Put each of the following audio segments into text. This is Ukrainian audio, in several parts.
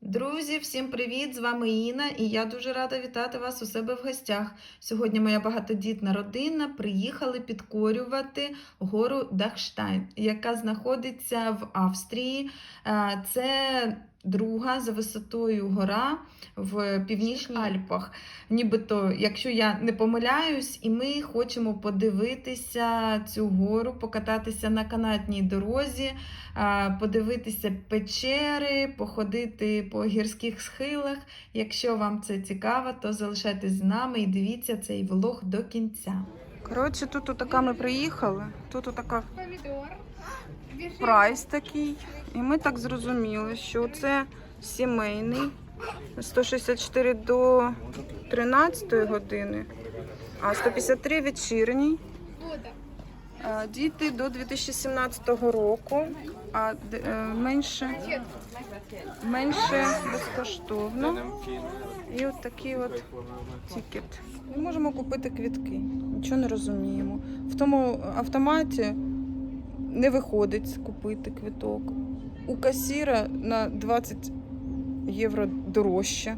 Друзі, всім привіт! З вами Інна, і я дуже рада вітати вас у себе в гостях. Сьогодні моя багатодітна родина приїхали підкорювати гору Дахштайн, яка знаходиться в Австрії. Е, Це друга за висотою гора в північних Альпах. Нібито, якщо я не помиляюсь, і ми хочемо подивитися цю гору, покататися на канатній дорозі, подивитися печери, походити по гірських схилах. Якщо вам це цікаво, то залишайтесь з нами і дивіться цей влог до кінця. Коротше, тут отака ми приїхали. Тут отака Помідор. Прайс такий. І ми так зрозуміли, що це сімейний 164 до 13 години, а 153 вечірній. Діти до 2017 року, а е, менше, менше безкоштовно. І от такий от тікет. Ми можемо купити квітки, нічого не розуміємо. В тому автоматі не виходить купити квиток. У касіра на 20 євро дорожче.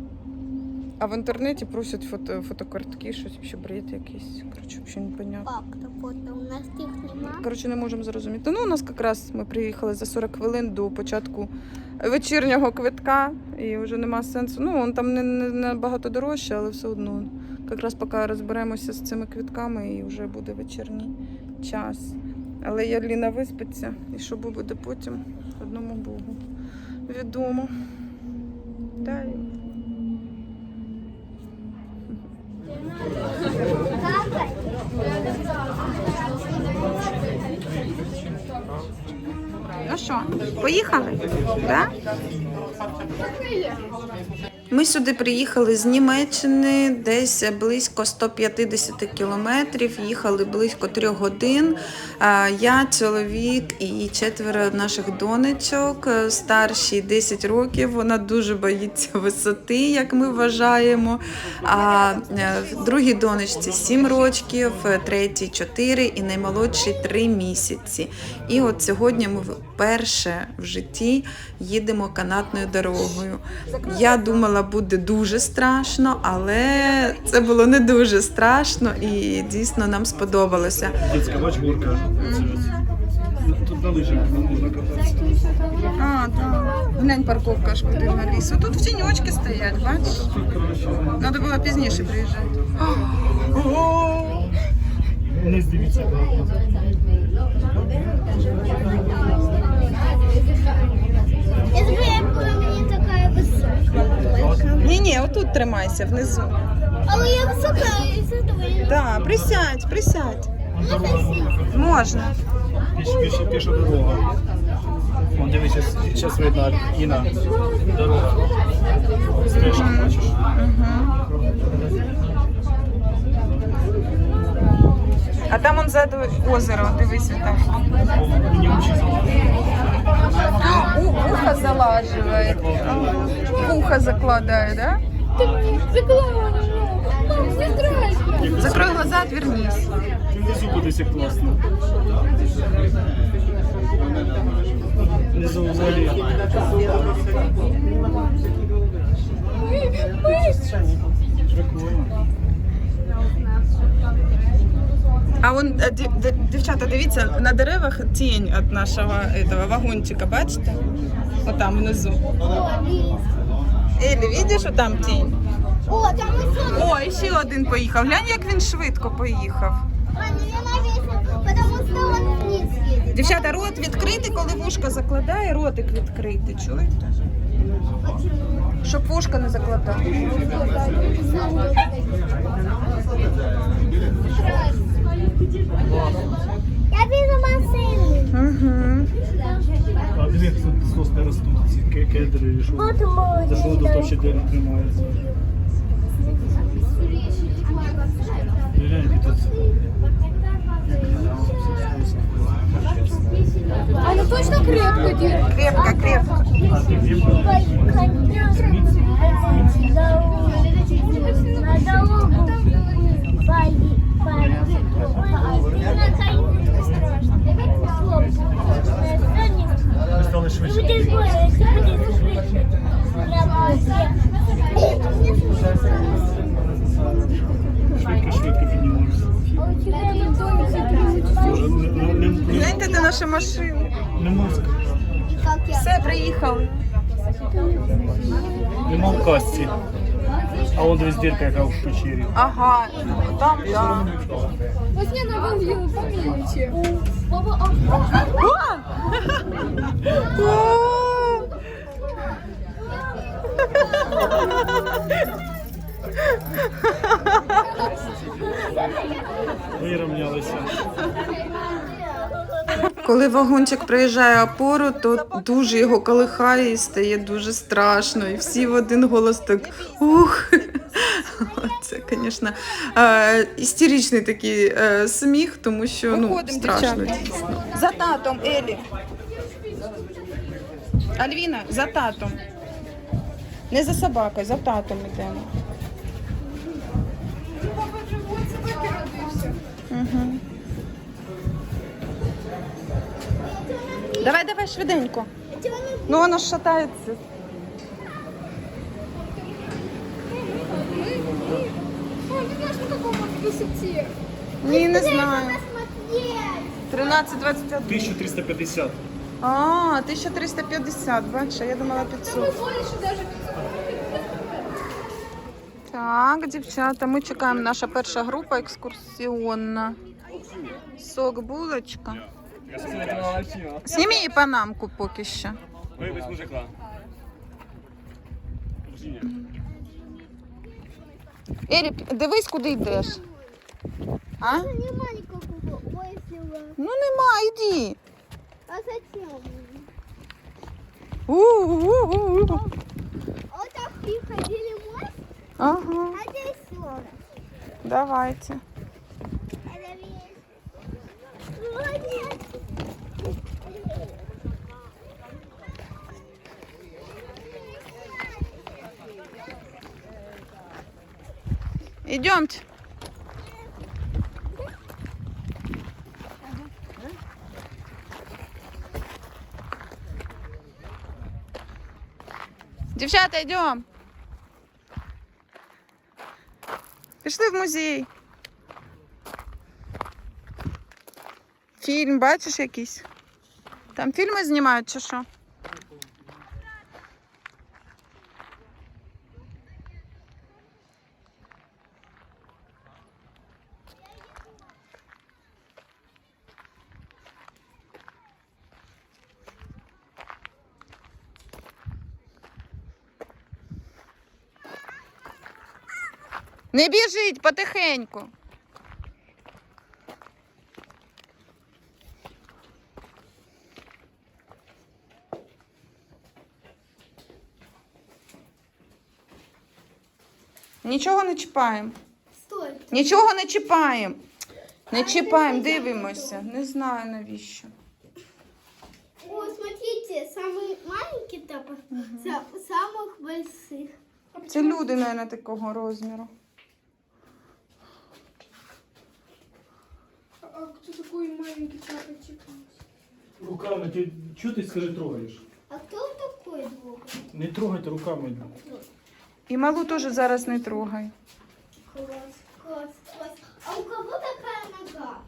А в інтернеті просять фото, фотокартки, щось ще бред якийсь. Коротше, взагалі непонятно. Пап, то фото у нас їх нема. Коротше, не можемо зрозуміти. Ну, у нас якраз ми приїхали за 40 хвилин до початку вечірнього квитка, і вже нема сенсу. Ну, он там не, не набагато дорожче, але все одно. Якраз поки розберемося з цими квитками, і вже буде вечірній час. Але я Ліна виспиться, і що буде потім, одному Богу. Відомо. Та й Ну що, поїхали? Да? Ми сюди приїхали з Німеччини, десь близько 150 кілометрів. Їхали близько трьох годин. Я, чоловік і четверо наших донечок, е, старші 10 років. Вона дуже боїться висоти, як ми вважаємо. А е, другій донечці 7 років, е, третій 4 і наймолодший 3 місяці. І от сьогодні ми вперше в житті їдемо канатною дорогою. Я думала, буде дуже страшно, але це було не дуже страшно і дійсно нам сподобалося. Детська бач, горка. Тут на лижах можна кататися. А, так. Глянь, парковка ж куди на лісу. Тут в тіньочки стоять, бачиш? Треба було пізніше приїжджати. Не здивіться. Якби я була мені така висока. Ні, ні, отут тримайся внизу. Але я висока і задоволена. Так, присядь, присядь. Можна сісти? Можна. Піш, піш, піша дорога. Вон, дивись, зараз видно Іна. Дорога. Стежка, бачиш? А там он ззаду озеро, дивись там. Мені очі залазять. Ухо залаживает. Ухо закладывает, да? Заклала. Мам, не страшно. Закрой глаза, отвернись. Внизу буде все класно. Внизу взагалі. Прикольно. А вон, е, дів- дівчата, дивіться, на деревах тінь від нашого этого, вагончика, бачите? Отам внизу. Елі, видиш, там тінь? О, там високо. О, і ще один поїхав. Глянь, як він швидко поїхав. Потому що он вниз. Дівчата, рот відкритий, коли вушка закладає, ротик відкритий, чуєте? Щоб вушка не закладав. Я біжу машину. Угу. А ростуть, ці ке- кедри, і що. За що дерево тримається? Глянь, тут. Она точно крепко держит? Крепко, крепко. А ти кріпко? На дорогу. Пои- пои- На коньки страшно. Хлопцы, Ми стали швидше. Буде згодом, якщо буде швидше. Я Швидко, швидко піднімаємося. Боже, не, не, не, Не маска. Все, приїхали. Нема в касці. А вон дивись дірка, яка в печері. Ага, там, да. Возьми на вилку, помилуйте. Вирівнялися. Коли вагончик приїжджає опору, то дуже його колихає і стає дуже страшно. І всі в один голос так ух. Це, звісно, е, істеричний такий е, сміх, тому що ну, страшно дійсно. За татом, Елі. Альвіна, за татом. Не за собакою, за татом йдемо. Давай, давай, швиденько. Ну, воно ж шатається. Ой, не знаешь, на каком он высоте. Ні, не знаю. Посмотреть. 13-21. 1350. А, 1350, бачиш, я думала 500. Ну. Так, дівчата, ми чекаємо. Наша перша група екскурсіонна. Сок, булочка. Зніми її панамку поки що. Вибач, мужикла. Елі, дивись, куди йдеш. А? Не маленького кукла. Ой, если вы- Ну нема, йди. А зачем? У-у-у-у. Вот так и ходили мост, Ага, а здесь ссора. давайте. Это Идемте. Дівчата, йдемо. Пішли в музей. Фільм, бачиш якийсь? Там фільми знімають чи що? Не біжіть потихеньку. Нічого не чіпаємо. Стой. Нічого не чіпаємо. Не чіпаємо, дивимося. Не знаю навіщо. О, смотрите, самый маленький тапок, са- самых больших. Це люди, мабуть, такого розміру. А кто такой маленький тапочек? Руками, ти чого ти скажи трогаєш? А кто такой двух? Не трогайте руками. І малу теж зараз не трогай. Класс, класс, класс. А у кого такая нога?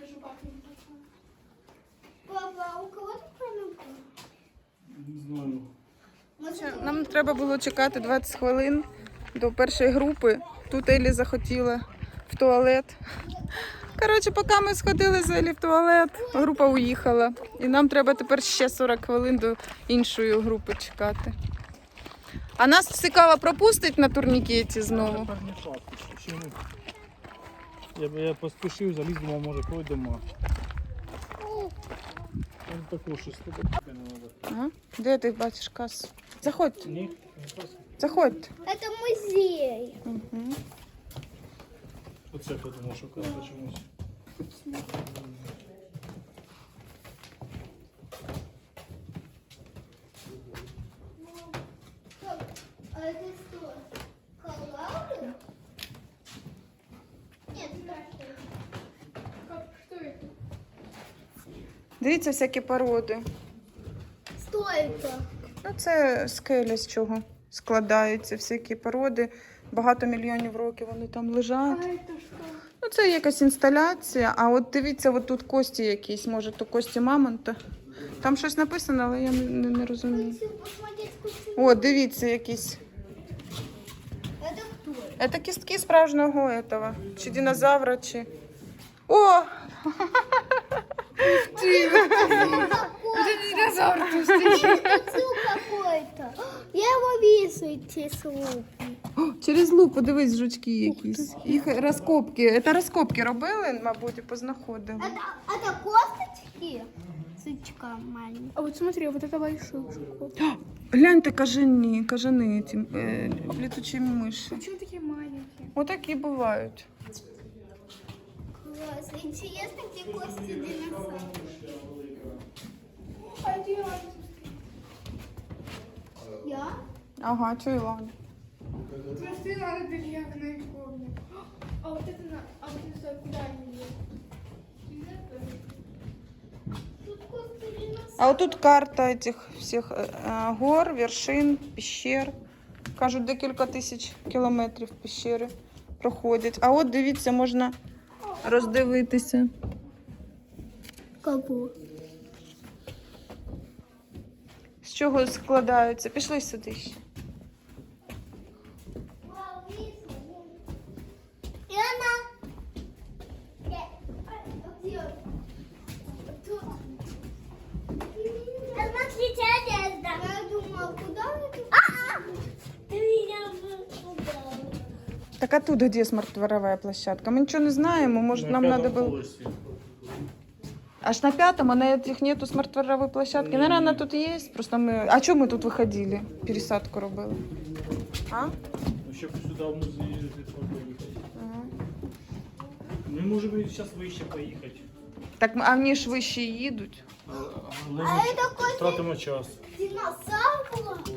Я же папа не такая. Папа, а у кого такая нога? Не знаю. Нам треба було чекати 20 хвилин до першої групи. Тут Елі захотіла в туалет. Коротше, поки ми сходили з в туалет, група уїхала. І нам треба тепер ще 40 хвилин до іншої групи чекати. А нас цікаво пропустить на турнікеті знову. Я, б- я поспішив, заліз, думав, може пройдемо. Ага. Де ти бачиш касу? Заходь, Ні, не заходь. это музей. Угу. Оце подумав, що каса чомусь. Дивіться всякі породи. Что? Ну, це скеля з чого. складаються всякі породи. Багато мільйонів років вони там А лежать. это что? Ну, це якась інсталяція. А от дивіться, от тут кості якісь, може, то кості мамонта. Там щось написано, але я не, не, не розумію. Хочу посмотреть, сколько... О, дивіться, якісь. Это кто? Це кістки справжнього этого. Чи динозавра, чи. О! Пиццу какой-то. Я его вижу, эти слупы. Через луп, подивись, жучки якісь. Їх розкопки. Це розкопки робили, мабуть, і познаходили. Это, это косточки? Сычка маленькая. А вот смотри, вот это большой шоколад. Гляньте, кажани, кажани, ці е, літучі миші. Почему такие маленькие? Отакі бувають. Класс. Интересно, где кости динозавров. А это я. Я? Ага, чого Ілана? Смотри, надо белья на иконе. А вот это на... А вот это куда они едут? Тут кости динозавров. А отут карта этих всіх е, е, гор, вершин, піщер. Кажуть, декілька тисяч кілометрів піщери проходять. А от дивіться, можна роздивитися. Кого? З чого складаються? Пішли сюди ще. Так а тут де смарт-дворовая площадка? Ми нічого не знаємо. Може, нам треба було. Аж на пятом, а на этих нету смарт-дворовой площадки. Наверное, она тут есть. Просто ми. А чому ми тут виходили? Пересадку робили. А? Ну, Щоб сюди в музей їздити, то поїхати. Ага. Ми можемо зараз вище поїхати. Так а вони ж вище їдуть. Але А ми это кости втратимо час. динозавра. Ні,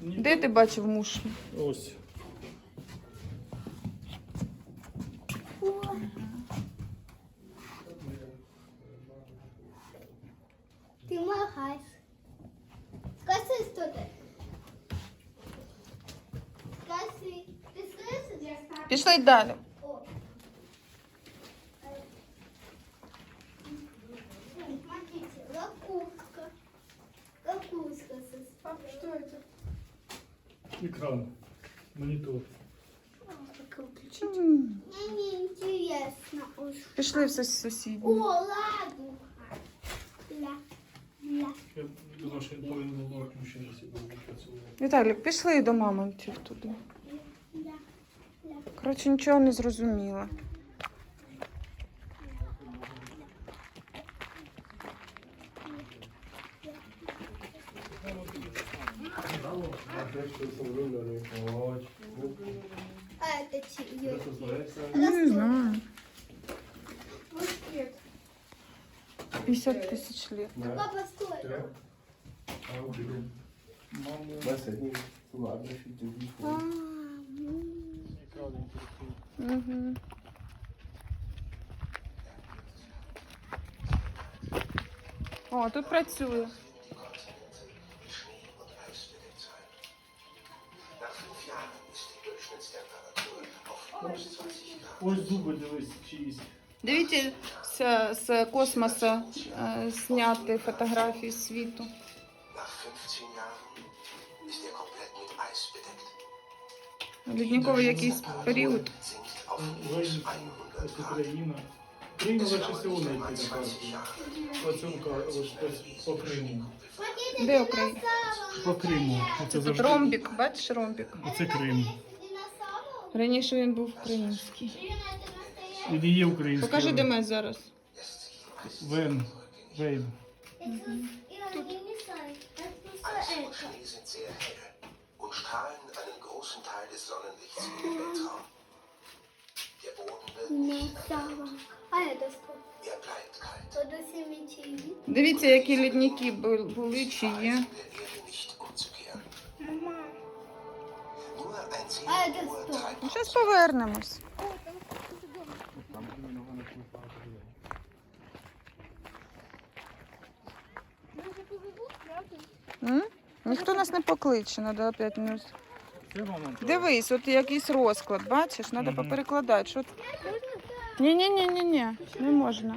Де ти бачив мушлю? Ось. Ты махаешь. Скажи, что ты. Скажи. Ты слышишь? Пішли далі. Екран. Монітор. Как выключить? М, Мне не интересно. Пішли в сус- сусідню. О, ладно. Ля. Ля. Я думаю, що він повинен був включитися, бо працював. Віталік, пішли до мамонтів туди. Коротше, нічого не зрозуміла. А это чье? Не знаю. Мушкет. 50 тисяч лет. Папа, стой. Was denn? So Unterschiede wie А, Екран інтерактивний. Угу. О, тут працює. Ось зуби дивись, чиїсь. Дивіться з, з космоса е, зняти фотографії світу. Nach 15 Jahren ist komplett mit Eis bedeckt. Лідниковий якийсь період. Sinkt auf Воїн, minus 100 ось Grad. Україна. Україна Es легше dauert всього nicht знайти einmal на 20 карті. Jahre. Оцінка ось ось по Криму. Де Україна? По Криму. Оце Тут завжди. ромбік, бачиш ромбік. Оце Крим. Динозавр? Раніше він був український. Или это настоящий? Він і є український. Покажи, де ми зараз. Вен. Вейн. Это- я не знаю. Это что это? Eisvorschläge sind sehr hell und strahlen einen großen Teil des Sonnenlichts in den Weltraum. Der Boden wird nicht Динозавр. А это что? er bleibt kalt. То до семечи. Дивіться, які лідники бу- були чи є. Ну, Зараз повернемось. М? Ніхто нас не покличе, треба 5 минут. Це вам он Дивись, от якийсь розклад, бачиш, треба поперекладати. Що... Ні, ні, ні, ні, ні, не можна.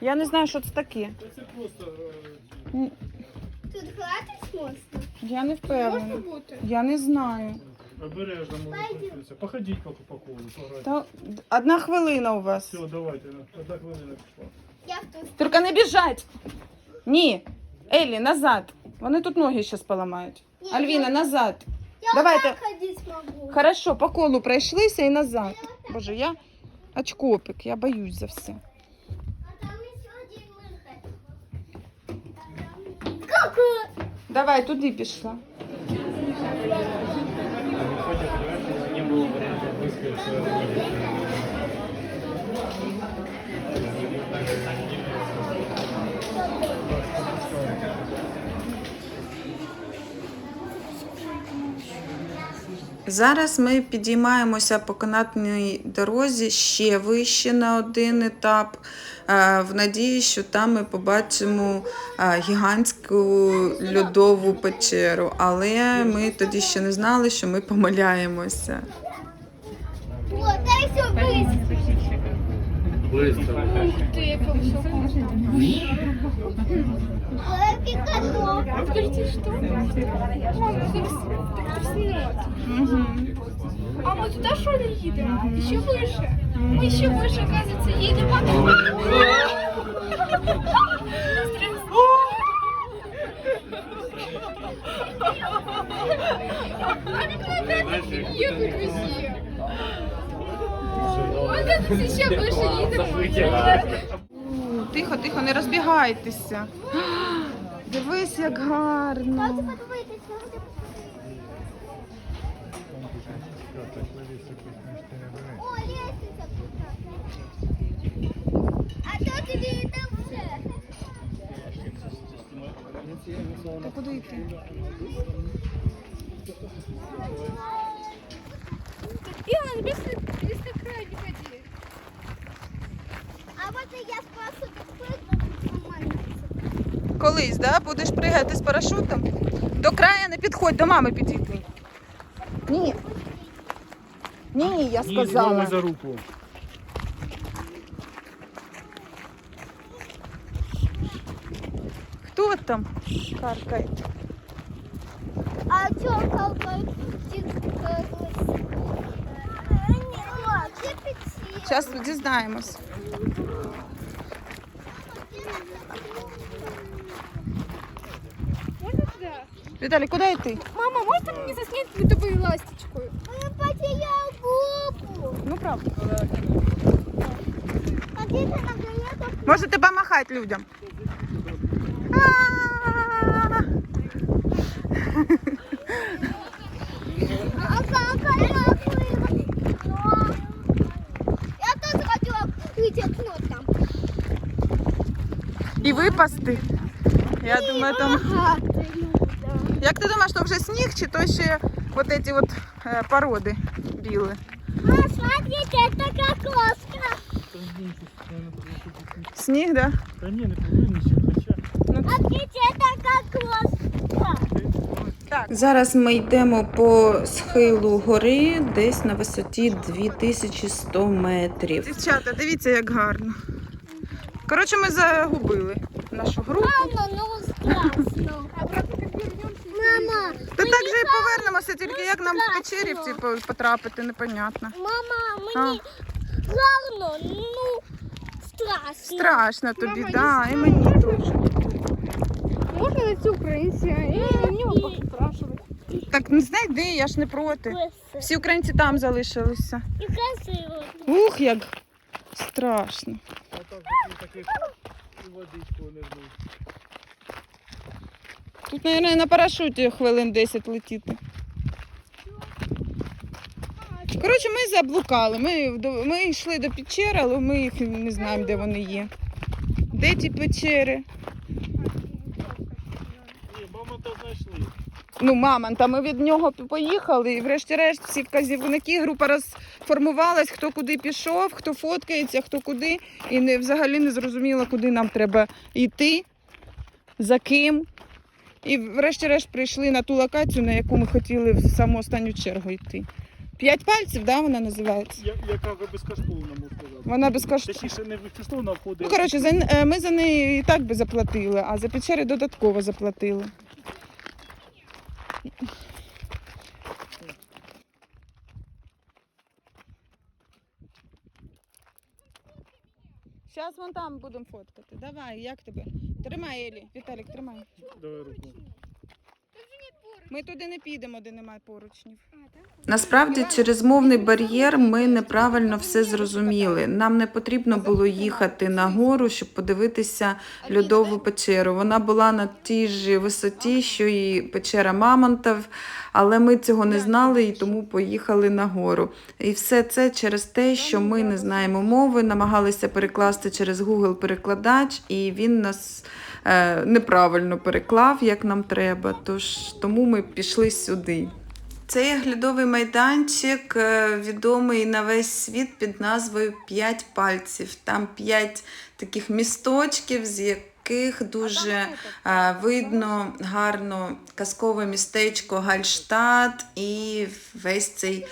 Я не знаю, що це таке. Це просто Тут гратись можна? Я не Може впевнена. бути. Я не знаю. Обережно відкритися. Походіть поки по колу, пограйте. Та одна хвилина у вас. Все, давайте, одна хвилина пішла. Я тут. Тільки не біжать. Ні. Елі, назад. Вони тут ноги зараз поламають. Ні, Альвіна, я- назад. Я Давайте. так ходить могу. Хорошо, по колу пройшлися і назад. Боже, я очкопик, я боюсь за все. А там еще один выход. Какой? Давай, туди пішла. Зараз ми підіймаємося по канатній дорозі ще вище на один етап, е, в надії, що там ми побачимо е, гігантську льодову печеру. Але ми тоді ще не знали, що ми помиляємося. Вот, дай все быстро. Ти яка висока. Лапки котов. Скажите, что? Мама, снимет. А мы туда что ли едем? Еще выше. Мы еще выше, оказывается, едем. Ехать везде. Тихо, тихо, не розбігайтеся. Дивись, як гарно. О, лестница. А то? Илон, без, без края не ходи. А вот і я з парашутом прыгну, нормально. Колись, да? Будеш пригати з парашутом? До краю не підходь, до мами підійди. Ні. Ні, я Ні, сказала. за руку. Хто там каркає? А чё колокольчик колось? Ні, ладно, це піці. Зараз дізнаємось. Можно туда? Віталій, куди йти? Мама, можно мне заснять тобой эластичку? Я потерял губу. Ну правда. Ходите на галету. Можете помахати людям. випасти. Я думаю, там. Ага, ты Люда. Як ти думаєш, то вже сніг чи то ще от ці от е, породи білі? А, смотрите, это кокоска. Сніг, да? Та ні, не повинні ще, хоча. Смотрите, это кокоска. Так. Зараз ми йдемо по схилу гори десь на висоті 2100 метрів. Дівчата, дивіться, як гарно. Коротше, ми загубили нашу групу. Мама, ну страшно. Мама, Та так же і повернемося, тільки як нам в печері в ці потрапити, непонятно. мама, мені гарно, ну страшно. Страшно тобі, Мама, да, і мені теж. Можно найти українця і у нього поспрашивать. Так не знайди, я ж не проти. Всі українці там залишилися. Ух, як страшно. Водичку не. Тут, мабуть, на парашуті хвилин 10 летіти. Коротше, ми заблукали. Ми, ми йшли до печери, але ми їх не знаємо, де вони є. Де ті печери? Ні, мама то знайшли. Ну, мамонта, ми від нього поїхали, і врешті-решт всі вказівники, група розформувалась, хто куди пішов, хто фоткається, хто куди. І не, взагалі не зрозуміло, куди нам треба йти, за ким І врешті-решт прийшли на ту локацію, на яку ми хотіли в саму останню чергу йти. П'ять пальців, да, вона називається? Я- Яка ви безкоштовна, можу сказати. Вона безкоштовна. Точніше, не безкоштовно, а входить. Ну, коротше, за, е, ми за неї і так би заплатили, а за печери додатково заплатили. Зараз вон там будемо фоткати. Давай, як тебе? Тримай, Елі. Віталік, тримай. Давай руку. Ми туди не підемо, де немає поручнів. Насправді, через мовний бар'єр ми неправильно все зрозуміли. Нам не потрібно було їхати на гору, щоб подивитися льодову печеру. Вона була на тій ж висоті, що і печера Мамонтов, але ми цього не знали і тому поїхали на гору. І все це через те, що ми не знаємо мови, намагалися перекласти через Google перекладач, і він нас неправильно переклав, як нам треба. Тож тому ми пішли сюди. Цей оглядовий майданчик е, відомий на весь світ під назвою П'ять пальців. Там п'ять таких місточків, з яких дуже е, видно гарно казкове містечко Гальштадт і весь цей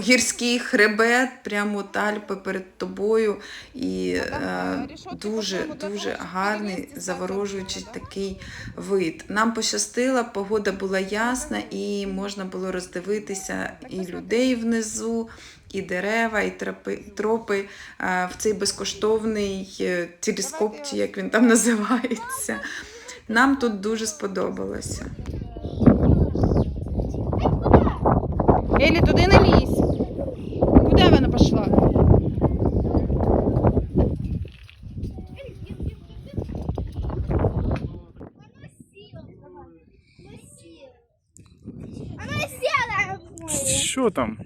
гірський хребет, прямо от Альпи перед тобою. І е, дуже дуже гарний, заворожуючий такий вид. Нам пощастило, погода була ясна, і можна було роздивитися і людей внизу, і дерева, і тропи, тропи е, в цей безкоштовний е, телескоп, чи як він там називається. Нам тут дуже сподобалося. Елі, туди не лізь. Куди вона пішла? Она села в море. Що там?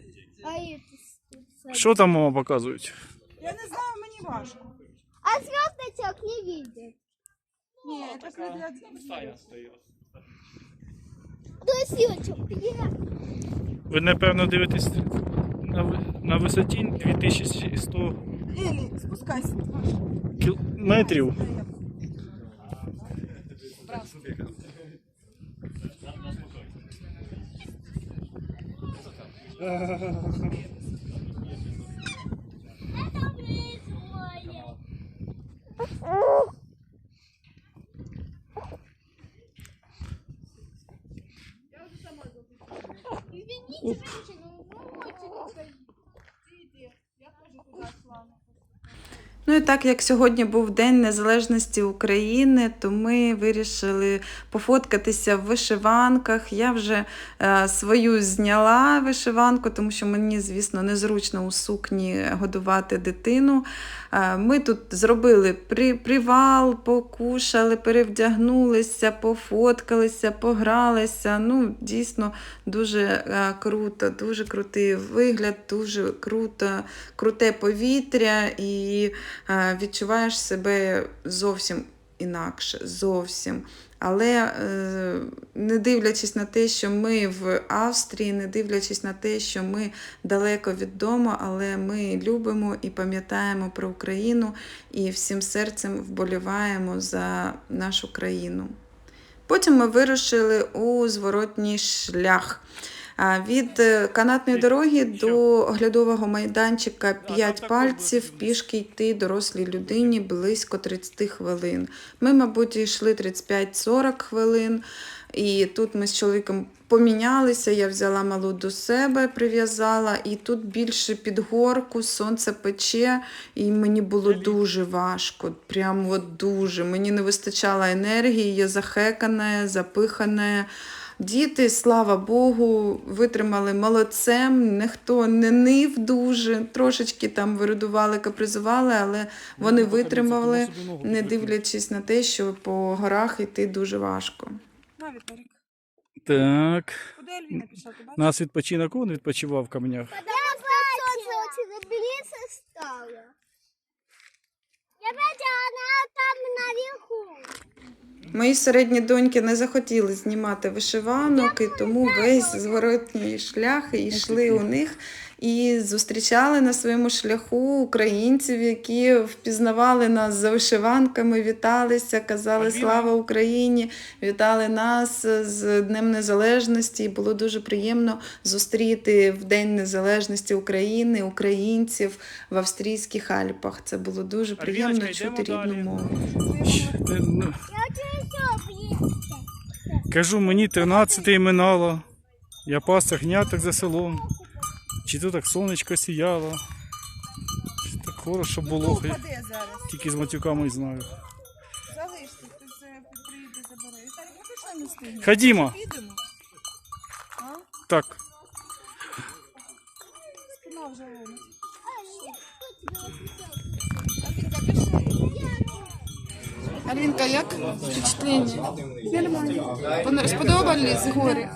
Що там мама показують? Я не знаю, мені важко. А звездочек не видит. Ні, це не для. Я. Ви, напевно, дивитесь на, на висоті 2100 Елі, спускайся. кіл... метрів. Это Извините, женщина, но вы Ты иди, Я тоже туда шла. Ну і так як сьогодні був День Незалежності України, то ми вирішили пофоткатися в вишиванках. Я вже е, свою зняла вишиванку, тому що мені, звісно, незручно у сукні годувати дитину. Е, ми тут зробили при, привал, покушали, перевдягнулися, пофоткалися, погралися. Ну, дійсно, дуже е, круто, дуже крутий вигляд, дуже круто, круте повітря і відчуваєш себе зовсім інакше, зовсім. Але е, не дивлячись на те, що ми в Австрії, не дивлячись на те, що ми далеко від дому, але ми любимо і пам'ятаємо про Україну і всім серцем вболіваємо за нашу країну. Потім ми вирушили у зворотній шлях. А, Від е, канатної дороги до оглядового майданчика 5 пальців пішки йти дорослій людині близько 30 хвилин. Ми, мабуть, йшли 35-40 хвилин, і тут ми з чоловіком помінялися. Я взяла малу до себе, прив'язала, і тут більше під горку, сонце пече, і мені було дуже важко. Прямо от дуже. Мені не вистачало енергії, я захекана, запихана. Діти, слава Богу, витримали молодцем, ніхто не нив дуже, трошечки там виридували, капризували, але вони витримали, не дивлячись на те, що по горах йти дуже важко. На, Віталік. Так. Куди Ельвіна пішла? Ти бачиш? Нас відпочинок, он відпочивав в каменях. Я бачила, там наверху. Мої середні доньки не захотіли знімати вишиванок, і тому весь зворотній шлях і йшли у них. і зустрічали на своєму шляху українців, які впізнавали нас за вишиванками, віталися, казали Слава Україні! Вітали нас з Днем Незалежності. І було дуже приємно зустріти в День Незалежності України українців в австрійських Альпах. Це було дуже приємно чути рідну мову. Кажу, мені 13 минало. Я пас ягняток за селом. Чи то так сонечко сіяло. Чи так хорошо було. Тільки з матюками й знаю. Залиште, приїде забере. Віталій, ну пішли. Ходімо. Підемо. Так. Спина вже ломить. Алінка, як впечатлення? Нормально. Вони сподобались гори?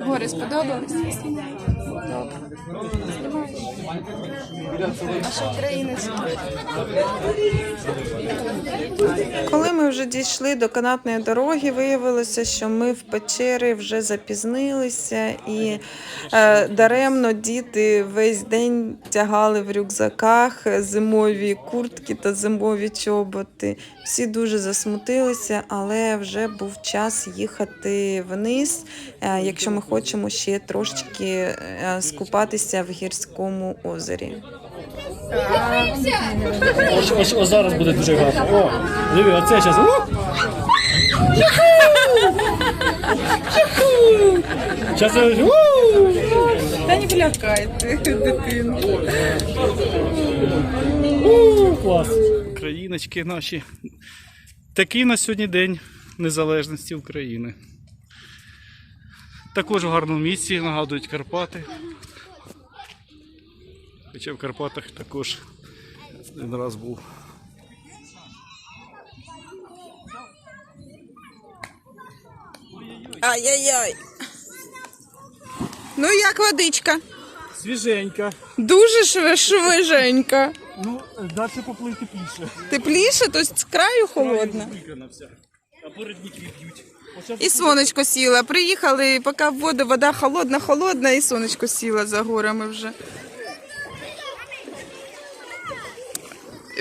Гори сподобались? Добре. А? Коли ми вже дійшли до канатної дороги, виявилося, що ми в печери вже запізнилися, і е, даремно діти весь день тягали в рюкзаках зимові куртки та зимові чоботи. Всі дуже засмутилися, але вже був час їхати вниз, е, якщо ми хочемо ще трошечки е, скупатися в гірському озері. Ось, ось, ось зараз буде дуже гарно. О, диви, оце зараз. Зараз. Та не полякайте дитину. Клас. Країночки наші. Такий на сьогодні день незалежності України. Також в гарному місці нагадують Карпати. Хоча в Карпатах також один раз був. Ай-яй-яй. Ну як водичка? Свіженька. Дуже шве- швиженька. Ну, далі поплив тепліше. Тепліше, то з краю холодно. Викрана вся. Б'ють. І сонечко сіло. Приїхали, поки в воду вода холодна, холодна, і сонечко сіло за горами вже.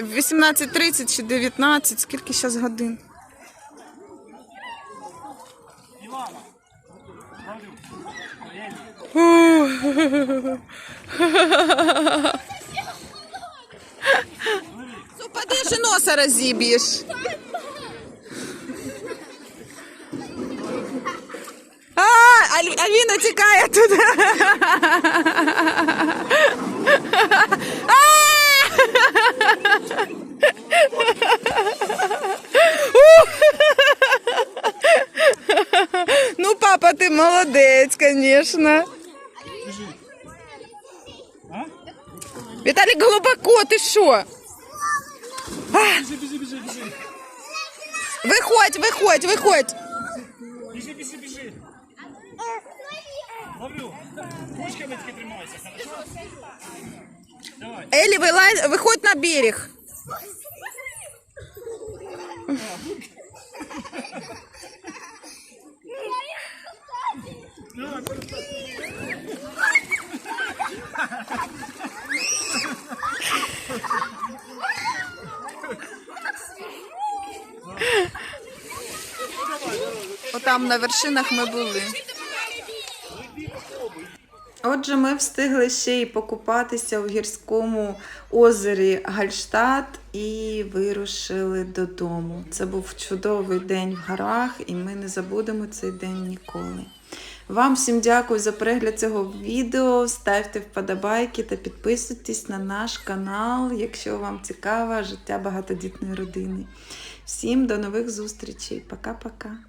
18.30 чи 19, скільки зараз годин? Ну, падеш і носа розіб'єш. А, Аль- Аліна тікає туди. А! Ну, папа, ти молодець, звісно. Віталій, глибоко, ти що? Біжи, біжи, біжи, біжи. Виходь, виходь, виходь. Біжи, біжи, біжи. Ловлю. Ручками тільки тримайся, хорошо? Давай. Елі, вилазь, виходь на берег. Отам на вершинах ми були. Отже, ми встигли ще й покупатися у гірському озері Гальштадт і вирушили додому. Це був чудовий день в горах, і ми не забудемо цей день ніколи. Вам всім дякую за перегляд цього відео. Ставте вподобайки та підписуйтесь на наш канал, якщо вам цікаве життя багатодітної родини. Всім до нових зустрічей. Пока-пока.